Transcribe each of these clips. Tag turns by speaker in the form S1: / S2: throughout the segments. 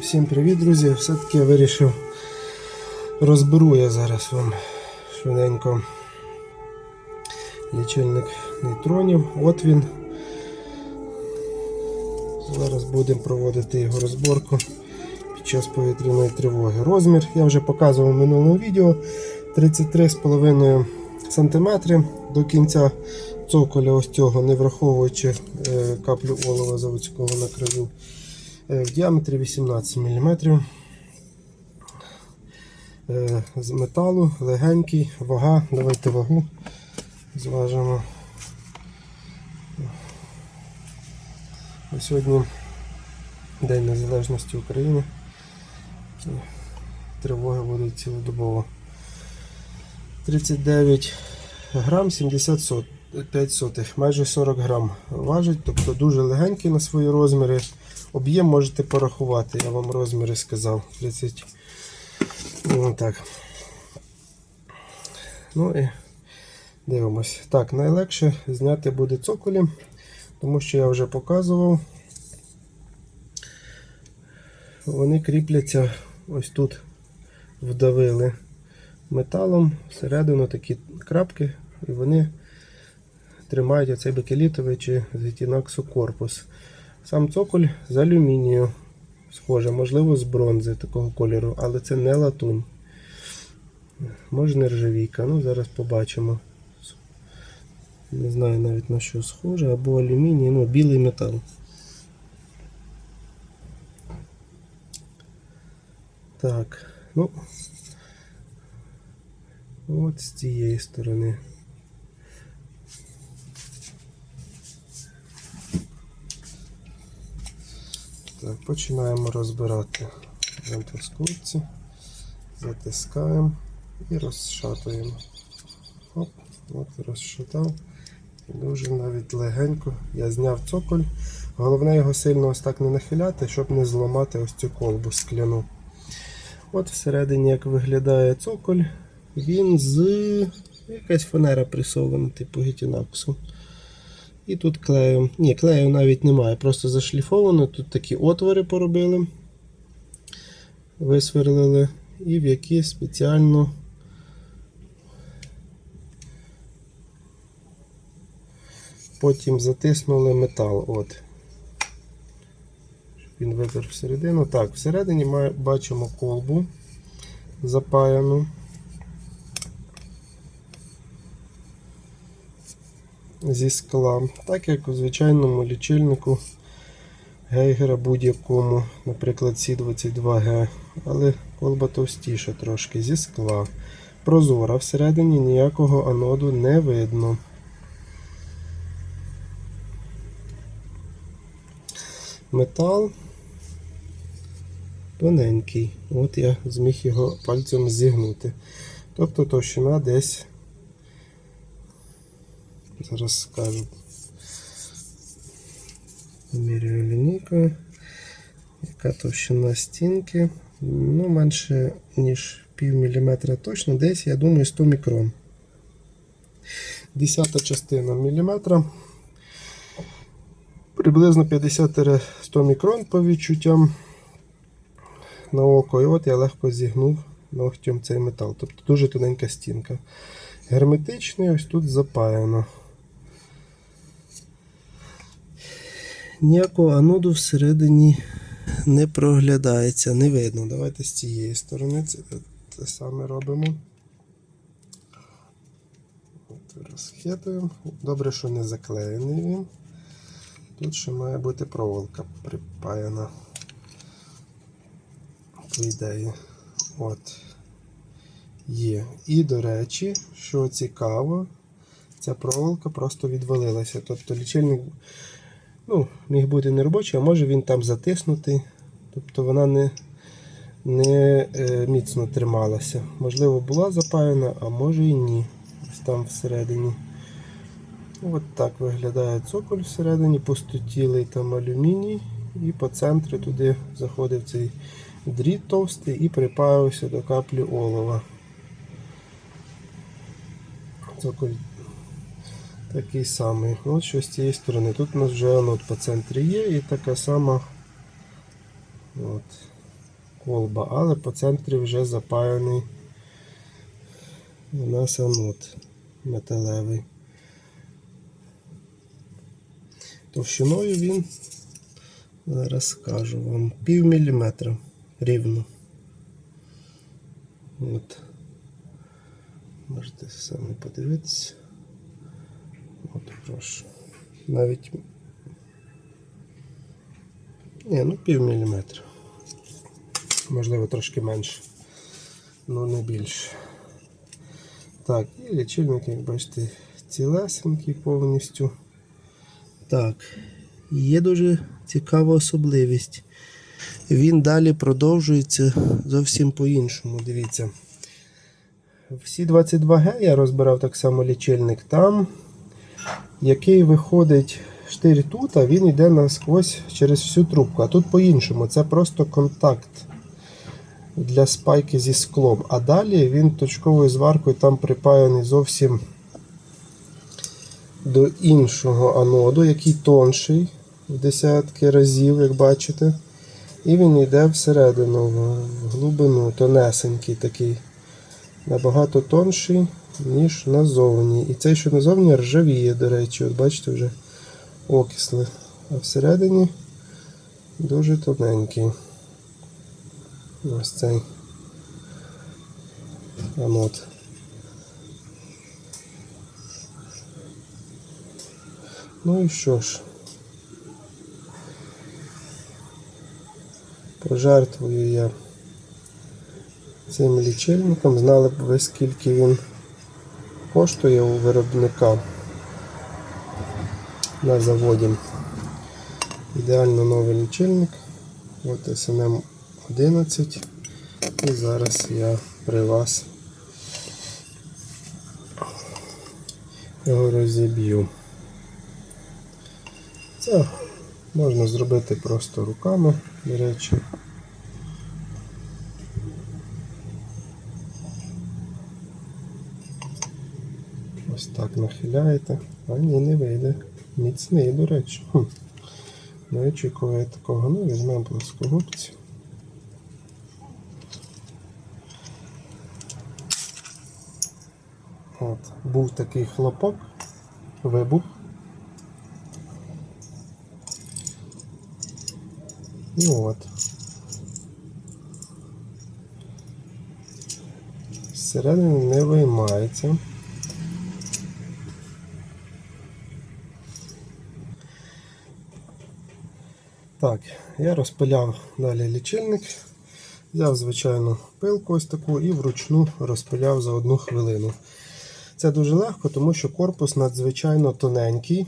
S1: Всім привіт, друзі! Все-таки я вирішив розберу я зараз вам швиденько лічильник нейтронів. От він. Зараз будемо проводити його розборку під час повітряної тривоги. Розмір я вже показував в минулому відео 33,5 см до кінця цоколя ось цього, не враховуючи е, каплю олова заводського на краю. Е, В діаметрі 18 мм. Е, З металу, легенький, вага, давайте вагу зважимо. Сьогодні День Незалежності України. Тривоги будуть цілодобово. 39 грам 75 сотих, майже 40 грам важить, тобто дуже легенький на свої розміри. Об'єм можете порахувати, я вам розміри сказав. 30. Ну, так. Ну і дивимось. Так, найлегше зняти буде цоколі, тому що я вже показував. Вони кріпляться ось тут вдавили металом всередину такі крапки, і вони тримають оцей бакелітовий чи зетінаксу корпус. Сам цоколь з алюмінію, схоже, можливо, з бронзи такого кольору, але це не латунь. Може нержавійка, ну зараз побачимо. Не знаю навіть на що схоже, або алюміній, ну, білий метал. Так, ну от з цієї сторони. Так, починаємо розбирати вентоскопці, затискаємо і розшатуємо. Оп, от розшатав. Дуже навіть легенько. Я зняв цоколь. Головне його сильно ось так не нахиляти, щоб не зламати ось цю колбу скляну. От всередині як виглядає цоколь. Він з якась фанера присована, типу гетінаксу. І тут клеєм. Ні, клею навіть немає, просто зашліфовано. Тут такі отвори поробили, висверлили, і в які спеціально потім затиснули метал. От. Щоб він випер всередину. Так, всередині ми бачимо колбу запаяну. Зі скла, так як у звичайному лічильнику гейгера будь-якому, наприклад, С22Г, але колба товстіша трошки зі скла. Прозора, всередині ніякого аноду не видно. Метал тоненький. От я зміг його пальцем зігнути. Тобто товщина десь Зараз скажу. Міряю лінійкою. Яка товщина стінки? Ну, менше, ніж пів міліметра точно, десь, я думаю, 100 мікрон. Десята частина міліметра. Приблизно 50-100 мікрон по відчуттям на око. І от я легко зігнув ногтем цей метал. Тобто дуже тоненька стінка. Герметичний, ось тут запаяно. Ніякого аноду всередині не проглядається, не видно. Давайте з цієї сторони це те саме робимо. От Розхитуємо. Добре, що не заклеєний він. Тут ще має бути проволока припаяна. Ідеї. От. Є. І, до речі, що цікаво, ця проволока просто відвалилася. Тобто лічильник ну, міг бути не робочий, а може він там затиснутий. Тобто вона не не е, міцно трималася. Можливо, була запаяна, а може і ні. Ось там всередині. От так виглядає цоколь всередині, пустотілий там алюміній, і по центру туди заходив цей дріт товстий і припаювався до каплі олова. Цоколь такий самий. От що з цієї сторони. Тут у нас вже анод по центрі є і така сама. От. колба, але по центрі вже запаяний у нас анод металевий. Товщиною він, зараз скажу вам, пів міліметра рівно. От. Можете самі подивитися. Прошу. Навіть. Ні, ну пів міліметра. Можливо, трошки менше. Ну не більше. Так, і лічильник, як бачите, цілесенький повністю. Так, є дуже цікава особливість. Він далі продовжується зовсім по-іншому. Дивіться. Всі 22Г я розбирав так само лічильник там, який виходить штир тут, а він йде насквозь через всю трубку. А тут по-іншому. Це просто контакт для спайки зі склом. А далі він точковою зваркою там припаяний зовсім до іншого аноду, який тонший в десятки разів, як бачите. І він йде всередину, в глибину, тонесенький такий. Набагато тонший, ніж назовні. І цей, що назовні, ржавіє, до речі, от бачите, вже окисли. А всередині дуже тоненький. Ось цей анод. Ну і що ж? Пожертвую я цим лічильником. Знали б ви, скільки він коштує у виробника на заводі. Ідеально новий лічильник. От SNM 11. І зараз я при вас його розіб'ю. Це можна зробити просто руками, до речі. Ось так нахиляєте, а ні, не вийде. Міцний, до речі. Хм. Не очікую я такого. Ну, візьмемо плоскогубці. От, був такий хлопок, вибух. І от. Зсередини не виймається. Так, я розпиляв далі лічильник. Взяв звичайну пилку ось таку і вручну розпиляв за одну хвилину. Це дуже легко, тому що корпус надзвичайно тоненький.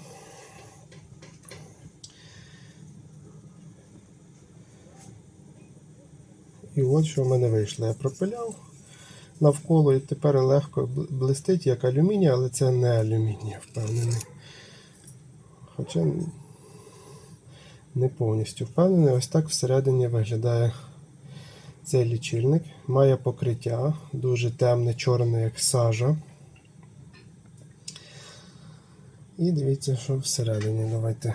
S1: І от що в мене вийшло. Я пропиляв навколо і тепер легко блистить як алюміній, але це не алюміній, впевнений. Хоча не повністю впевнений, ось так всередині виглядає цей лічильник. Має покриття, дуже темне, чорне, як сажа. І дивіться, що всередині. Давайте.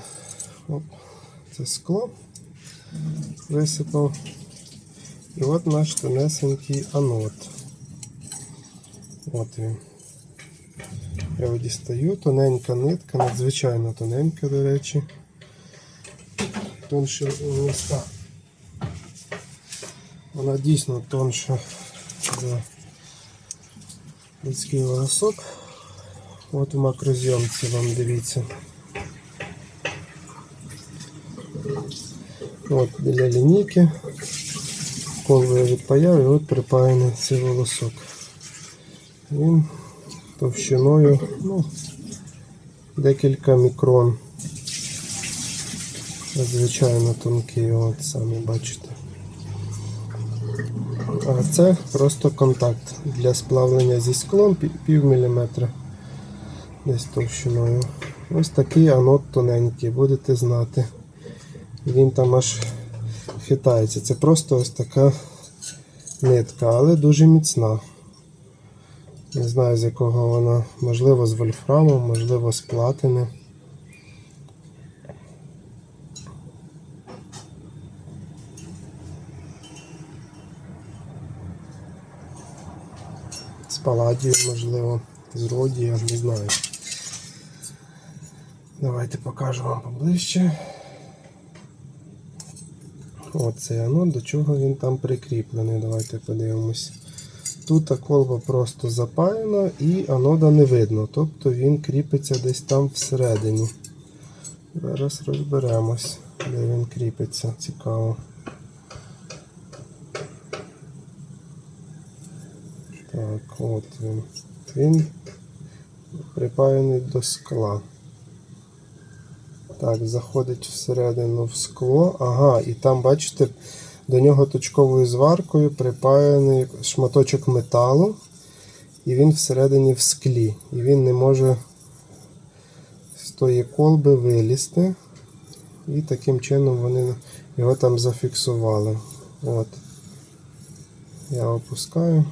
S1: Оп, це скло висипав. І от наш тонесенький анод. От він. Я його дістаю, тоненька нитка, надзвичайно тоненька, до речі. Тонше листа. Вона дійсно тонша за людський волосок. От в макрозйомці вам дивіться. От біля лінійки. Колби я відпаяв і от припаяний цей волосок. Він товщиною ну, декілька мікрон. Надзвичайно тонкий, от самі бачите. А це просто контакт для сплавлення зі склом пі- пів міліметра десь товщиною. Ось такий анод тоненький, будете знати. Він там аж хитається. Це просто ось така нитка, але дуже міцна. Не знаю з якого вона, можливо, з вольфраму, можливо, з платини. Паладію, можливо, з родія, не знаю. Давайте покажу вам поближче. Оцей анод, до чого він там прикріплений. Давайте подивимось. Тут колба просто запаяна і анода не видно. Тобто він кріпиться десь там всередині. Зараз розберемось, де він кріпиться. Цікаво. Так, от він. Він припаяний до скла. Так, заходить всередину в скло. Ага, і там, бачите, до нього точковою зваркою припаяний шматочок металу, і він всередині в склі. І він не може з тої колби вилізти. І таким чином вони його там зафіксували. От. Я опускаю,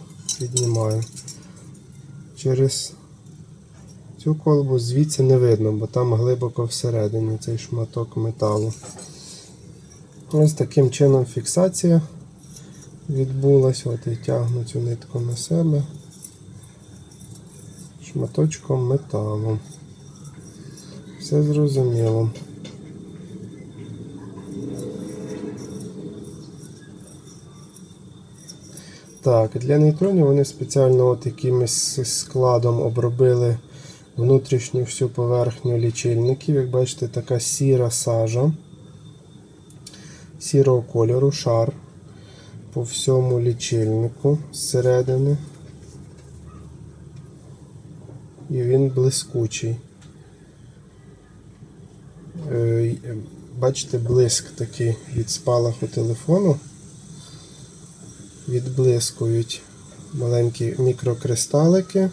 S1: піднімаю. Через цю колбу звідси не видно, бо там глибоко всередині цей шматок металу. Ось таким чином фіксація відбулася. От я тягну цю нитку на себе шматочком металу. Все зрозуміло. Так, для нейтронів вони спеціально от якимось складом обробили внутрішню всю поверхню лічильників. Як бачите, така сіра сажа, сірого кольору, шар по всьому лічильнику зсередини. І він блискучий. Е, Бачите, блиск такий від спалаху телефону. Відблискують маленькі мікрокристалики.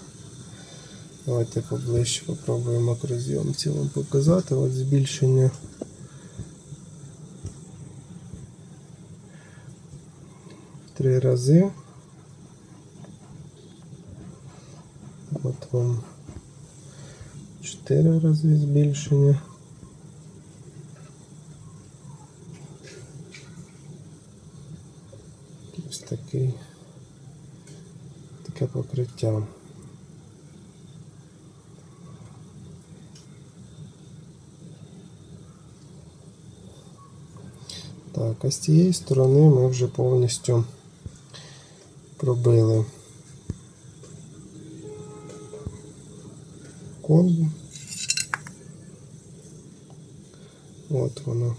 S1: Давайте поближче попробуємо макрозйомці вам показати. От збільшення. Три рази. От вам чотири рази збільшення. Ось такий таке. Так, а з цієї сторони ми вже повністю пробили колбу. От вона.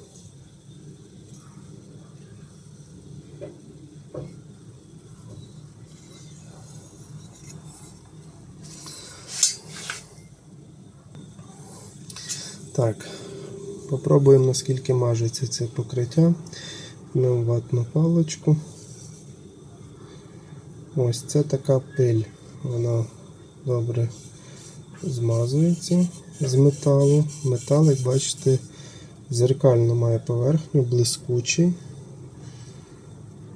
S1: Так, попробуємо наскільки мажеться це покриття. Візьмемо ватну паличку. Ось це така пиль. Вона добре змазується з металу. Метал, як бачите, зеркально має поверхню, блискучий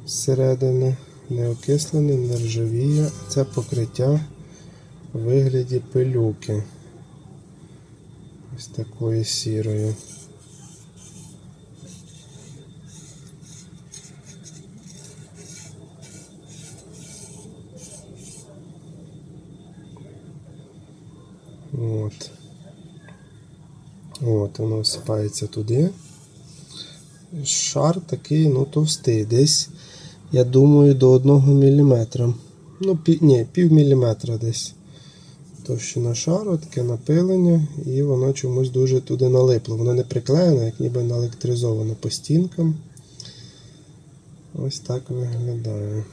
S1: зсередини, не окислений, не ржавіє. Це покриття у вигляді пилюки. Ось такої сірої. От. От, воно всипається туди. Шар такий, ну, товстий, десь, я думаю, до 1 мм. Ну, пів, ні, пів міліметра десь. Товщина шару, таке напилення, і воно чомусь дуже туди налипло. Воно не приклеєно, як ніби наелектризовано по стінкам. Ось так виглядає.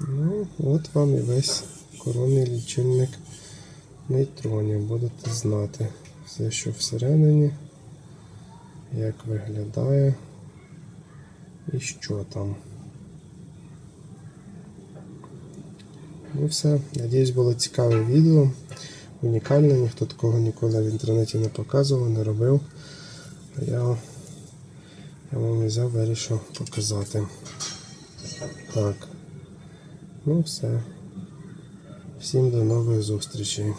S1: Ну, от вам і весь коронний лічильник нейтронів. Будете знати все, що всередині, як виглядає і що там. Ну все, надіюсь, було цікаве відео. Унікальне, ніхто такого ніколи в інтернеті не показував, не робив. Я, я вам взяв, вирішив показати. Так. Ну все. Всім до нових зустрічі.